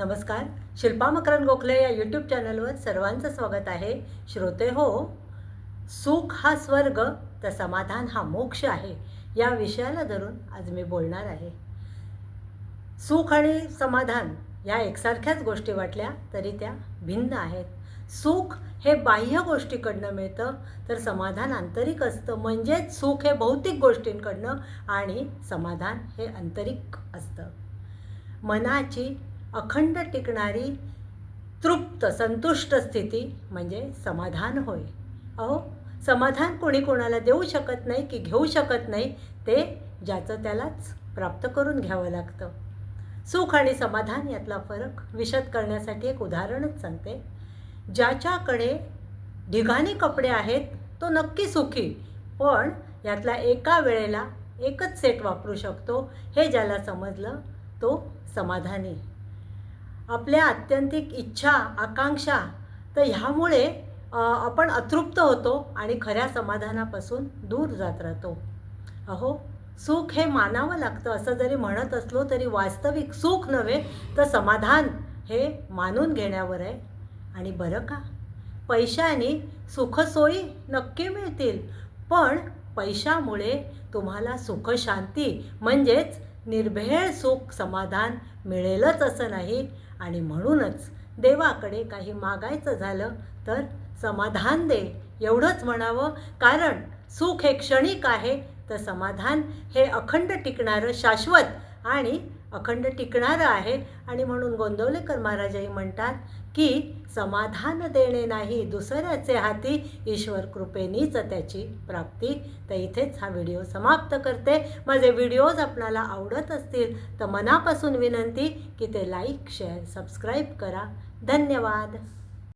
नमस्कार. शिल्पा मकरंद गोखले या यूट्यूब चॅनलवर सर्वांचं स्वागत आहे. श्रोते हो सुख हा स्वर्ग तर समाधान हा मोक्ष आहे. या विषयाला धरून आज मी बोलणार आहे. सुख आणि समाधान या एकसारख्याच गोष्टी वाटल्या तरी त्या भिन्न आहेत. सुख हे बाह्य गोष्टीकडनं मिळतं तर समाधान आंतरिक असतं. म्हणजेच सुख हे भौतिक गोष्टींकडनं आणि समाधान हे आंतरिक असतं. मनाची अखंड टिकणारी तृप्त संतुष्ट स्थिती म्हणजे समाधान होय. अहो समाधान कोणी कोणाला देऊ शकत नाही की घेऊ शकत नाही ते ज्याचं त्यालाच प्राप्त करून घ्यावं लागतं. सुख आणि समाधान यातला फरक विशद करण्यासाठी एक उदाहरणच सांगते. ज्याच्याकडे ढिगाणी कपडे आहेत तो नक्की सुखी पण यातला एका वेळेला एकच सेट वापरू शकतो हे ज्याला समजलं तो समाधानी. आपल्या आत्यंतिक इच्छा आकांक्षा तर ह्यामुळे आपण अतृप्त होतो आणि खऱ्या समाधानापासून दूर जात राहतो. अहो सुख हे मानावं लागतं. असं जरी म्हणत असलो तरी वास्तविक सुख नव्हे तर समाधान हे मानून घेण्यावर आहे. आणि बरं का? पैशाने सुखसोयी नक्की मिळतील. पण पैशामुळे तुम्हाला सुखशांती म्हणजेच निर्भेळ सुख समाधान मिळेलच असं नाही. आणि म्हणूनच देवाकडे काही मागायचं झालं तर समाधान दे एवढंच म्हणावं. कारण सुख हे क्षणिक आहे तर समाधान हे अखंड टिकणारं शाश्वत आणि अखंड टिकणारं आहे आणि म्हणून गोंदवलेकर महाराजही म्हणतात की समाधान देणे नाही दुसऱ्याचे हाती ईश्वर कृपेनीच त्याची प्राप्ती. तर इथेच हा व्हिडिओ समाप्त करते. माझे व्हिडिओज आपणाला आवडत असतील तर मनापासून विनंती की ते लाईक शेअर सबस्क्राईब करा. धन्यवाद.